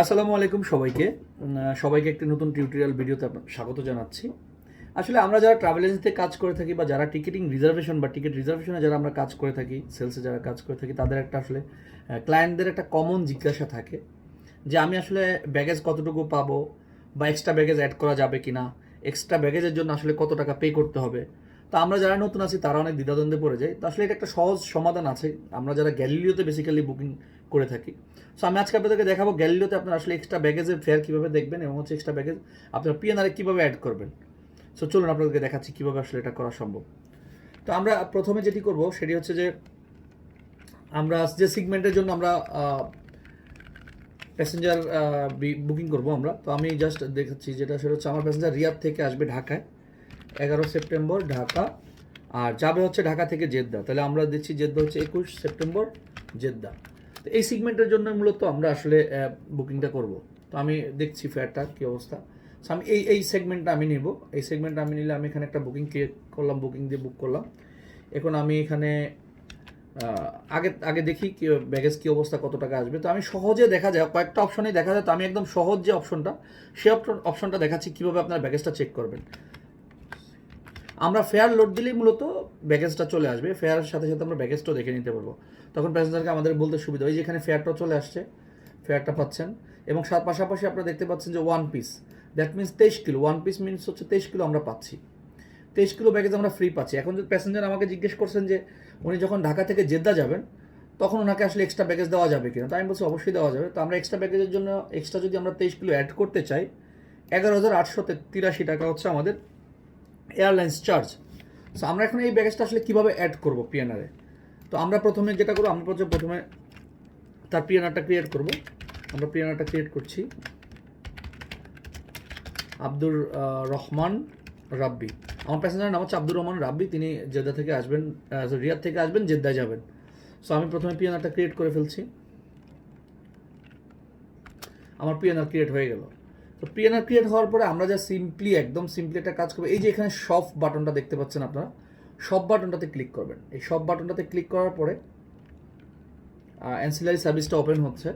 আসসালামু আলাইকুম সবাইকে। সবাইকে একটি নতুন টিউটোরিয়াল ভিডিওতে স্বাগত জানাচ্ছি। আসলে আমরা যারা ট্রাভেল এজেন্সিতে কাজ করে থাকি বা যারা টিকিটিং রিজার্ভেশন বা টিকিট রিজার্ভেশনে যারা আমরা কাজ করে থাকি সেলসে যারা কাজ করে থাকি, তাদের একটা আসলে ক্লায়েন্টদের একটা কমন জিজ্ঞাসা থাকে যে আমি আসলে ব্যাগেজ কতটুকু পাবো বা এক্সট্রা ব্যাগেজ অ্যাড করা যাবে কি না এক্সট্রা ব্যাগেজের জন্য আসলে কত টাকা পে করতে হবে? তো আমরা যারা নতুন আছি, তারা অনেক দ্বিধাদ্বন্দ্বে পড়ে যায় তো আসলে এটা একটা সহজ সমাধান আছে। আমরা যারা গ্যালিলিওতে বেসিক্যালি বুকিং করে থাকি। সো আমি আজকে আপনাদেরকে দেখাবো গ্যালিলিওতে আপনারা আসলে এক্সট্রা ব্যাগেজের ফেয়ার কীভাবে দেখবেন এবং হচ্ছে এক্সট্রা ব্যাগেজ আপনার পিএনআরে কীভাবে অ্যাড করবেন। সো চলুন আপনাদেরকে দেখাচ্ছি কীভাবে আসলে এটা করা সম্ভব। তো আমরা প্রথমে যেটি করব, সেটি হচ্ছে যে আমরা যে সিগমেন্টের জন্য আমরা প্যাসেঞ্জার বুকিং করব আমরা। তো আমি জাস্ট দেখাচ্ছি যেটা, সেটা হচ্ছে আমার প্যাসেঞ্জার রিয়াদ থেকে আসবে ঢাকায়। এগারো সেপ্টেম্বর ঢাকা। আর যাবে হচ্ছে ঢাকা থেকে জেদ্দা। তাহলে আমরা দিচ্ছি জেদ্দা হচ্ছে একুশ সেপ্টেম্বর জেদ্দা। তো এই সিগমেন্টের জন্য মূলত আমরা আসলে বুকিংটা করব। তো আমি দেখছি ফেয়ারটা কী অবস্থা। আমি এই এই সেগমেন্টটা আমি নেব। এই সেগমেন্টটা আমি নিলে আমি এখানে একটা বুকিং ক্রিয়েট করলাম বুকিং দিয়ে বুক করলাম। এখন আমি এখানে আগে আগে দেখি কি ব্যাগেজ কী অবস্থা, কত টাকা আসবে। তো আমি সহজে দেখা যায়, কয়েকটা অপশনেই দেখা যায়। তো আমি একদম সহজ যে অপশনটা সেই অপশনটা দেখাচ্ছি কীভাবে আপনার ব্যাগেজটা চেক করবেন। আমরা ফেয়ার লোড দিলেই মূলত ব্যাগেজটা চলে আসবে। ফেয়ারের সাথে সাথে আমরা ব্যাগেজটাও দেখে নিতে পারব। তখন প্যাসেঞ্জারকে আমাদের বলতে সুবিধা হয় যেখানে ফেয়ারটাও চলে আসছে ফেয়ারটা পাচ্ছেন। এবং পাশাপাশি আপনারা দেখতে পাচ্ছেন যে ওয়ান পিস দ্যাট মিনস তেইশ কিলো। ওয়ান পিস মিনস হচ্ছে তেইশ কিলো আমরা পাচ্ছি। তেইশ কিলো ব্যাগেজ আমরা ফ্রি পাচ্ছি। এখন যদি প্যাসেঞ্জার আমাকে জিজ্ঞেস করছেন যে উনি যখন ঢাকা থেকে জেদ্দা যাবেন, তখন ওনাকে আসলে এক্সট্রা ব্যাগেজ দেওয়া যাবে কিনা? তো আমি বলছি অবশ্যই দেওয়া যাবে। তো আমরা এক্সট্রা ব্যাগেজের জন্য এক্সট্রা যদি আমরা তেইশ কিলো অ্যাড করতে চাই, এগারো হাজার আটশো তিরাশি টাকা হচ্ছে আমাদের এয়ারলাইন্স চার্জ। সো আমরা এখন এই ব্যাগেজটা আসলে কীভাবে অ্যাড করব পিএনআরে তো আমরা প্রথমে যেটা করব, আমরা প্রথমে তার পিএনআরটা ক্রিয়েট করব। আমরা পিএনআরটা ক্রিয়েট করছি। আব্দুর রহমান রাব্বি। আমার প্যাসেঞ্জারের নাম হচ্ছে আব্দুর রহমান রাব্বি। তিনি জেদ্দা থেকে আসবেন রিয়াদ থেকে আসবেন, জেদ্দায় যাবেন। সো আমি প্রথমে পিএনআরটা ক্রিয়েট করে ফেলছি। আমার পিএনআর ক্রিয়েট হয়ে গেল। তো পিএনআর ক্রিয়েট হওয়ার পরে আমরা যা সিম্পলি একদম সিম্পলি একটা কাজ করব। এই যে এখানে সব বাটনটা দেখতে পাচ্ছেন আপনারা সব বাটনটাতে ক্লিক করবেন। এই সব বাটনটাতে ক্লিক করার পরে অ্যান্সিলারি সার্ভিসটা ওপেন হচ্ছে।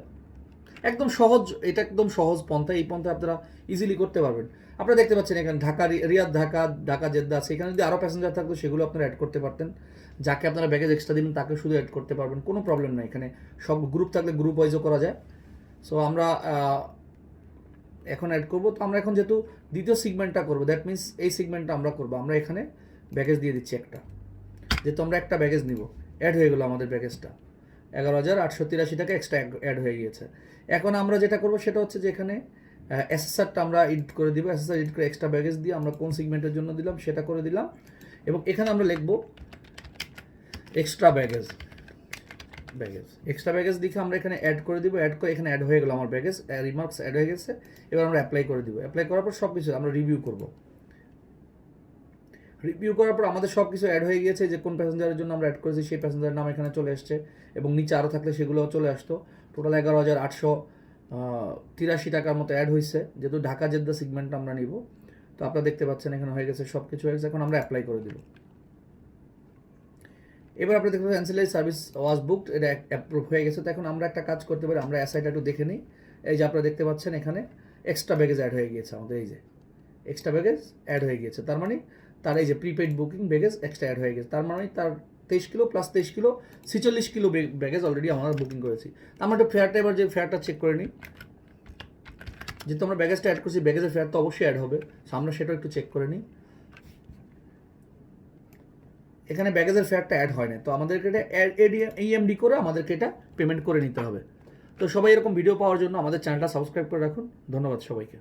একদম সহজ, এটা একদম সহজ পন্থা, এই পন্থায় আপনারা ইজিলি করতে পারবেন। আপনারা দেখতে পাচ্ছেন এখানে ঢাকা, রিয়াদ ঢাকা ঢাকা, জেদ্দা সেখানে যদি আরও প্যাসেঞ্জার থাকতো, সেগুলো আপনারা অ্যাড করতে পারতেন। যাকে আপনারা ব্যাগেজ এক্সট্রা দিবেন, তাকে শুধু অ্যাড করতে পারবেন। কোনো প্রবলেম নাই। এখানে সব গ্রুপ থাকলে গ্রুপ ওয়াইজও করা যায়। সো আমরা এখন অ্যাড করব। তো আমরা এখন যেহেতু দ্বিতীয় সিগমেন্টটা করব দ্যাট মিন্স এই সিগমেন্টটা আমরা করব। আমরা এখানে ব্যাগেজ দিয়ে দিচ্ছি একটা। যেহেতু আমরা একটা ব্যাগেজ নিব। অ্যাড হয়ে গেলো আমাদের ব্যাগেজটা এগারো হাজার আটশো তিরাশি টাকা এক্সট্রা অ্যাড হয়ে গিয়েছে। এখন আমরা যেটা করব সেটা হচ্ছে যে এখানে এসএসআরটা আমরা এডিট করে দিব। এসএসআর এডিট করে এক্সট্রা ব্যাগেজ দিয়ে আমরা কোন সিগমেন্টের জন্য দিলাম সেটা করে দিলাম। এবং এখানে আমরা লিখব extra baggage baggage extra baggage দেখে আমরা এখানে অ্যাড করে দিব অ্যাড করে এখানে অ্যাড হয়ে গেলো আমার ব্যাগেজ রিমার্কস অ্যাড হয়ে গেছে। এবার আমরা অ্যাপ্লাই করে দিব। অ্যাপ্লাই করার পর সব কিছু আমরা রিভিউ করব। রিভিউ করার পর আমাদের সব কিছু অ্যাড হয়ে গিয়েছে, যে কোন প্যাসেঞ্জারের জন্য আমরা অ্যাড করেছি, সেই প্যাসেঞ্জারের নাম এখানে চলে এসছে এবং নিচে আরও থাকলে সেগুলোও চলে আসতো। টোটাল এগারো হাজার আটশো তিরাশি টাকার মতো অ্যাড হয়েছে, যেহেতু ঢাকা জেদ্দা সিগমেন্ট আমরা নিব। তো আপনারা দেখতে পাচ্ছেন এখানে হয়ে গেছে সব কিছু হয়ে গেছে, এখন আমরা অ্যাপ্লাই করে দিব। এবার আপনি দেখতে পাচ্ছেন অ্যান্সিলারি সার্ভিস ওয়াজ বুকড এটা অ্যাপ্রুভ হয়ে গেছে। তো এখন আমরা একটা কাজ করতে পারি, আমরা অ্যাসাইটা একটু দেখে নিই। এই যে আপনারা দেখতে পাচ্ছেন এখানে এক্সট্রা ব্যাগেজ অ্যাড হয়ে গিয়েছে আমাদের, এই যে এক্সট্রা ব্যাগেজ অ্যাড হয়ে গিয়েছে। তার মানে তার এই যে prepaid booking baggage extra add হয়ে গেছে। তার মানে তার তেইশ কিলো প্লাস তেইশ কিলো, ছিচল্লিশ কিলো ব্যাগেজ অলরেডি আমরা বুকিং করেছি। আমরা একটু ফেয়ারটা এবার যে ফেয়ারটা চেক করে নিই। যেহেতু আমরা ব্যাগেজটা অ্যাড করছি ব্যাগেজের ফেয়ার তো অবশ্যই অ্যাড হবে। So আমরা সেটাও একটু চেক করে নিই। এখানে ব্যাগেজের ফেয়ারটা অ্যাড হয় না। তো আমাদেরকে এটা ইএমডি করে আমাদেরকে এটা পেমেন্ট করে নিতে হবে। তো সবাই এরকম ভিডিও পাওয়ার জন্য আমাদের চ্যানেলটা সাবস্ক্রাইব করে রাখুন। ধন্যবাদ সবাইকে।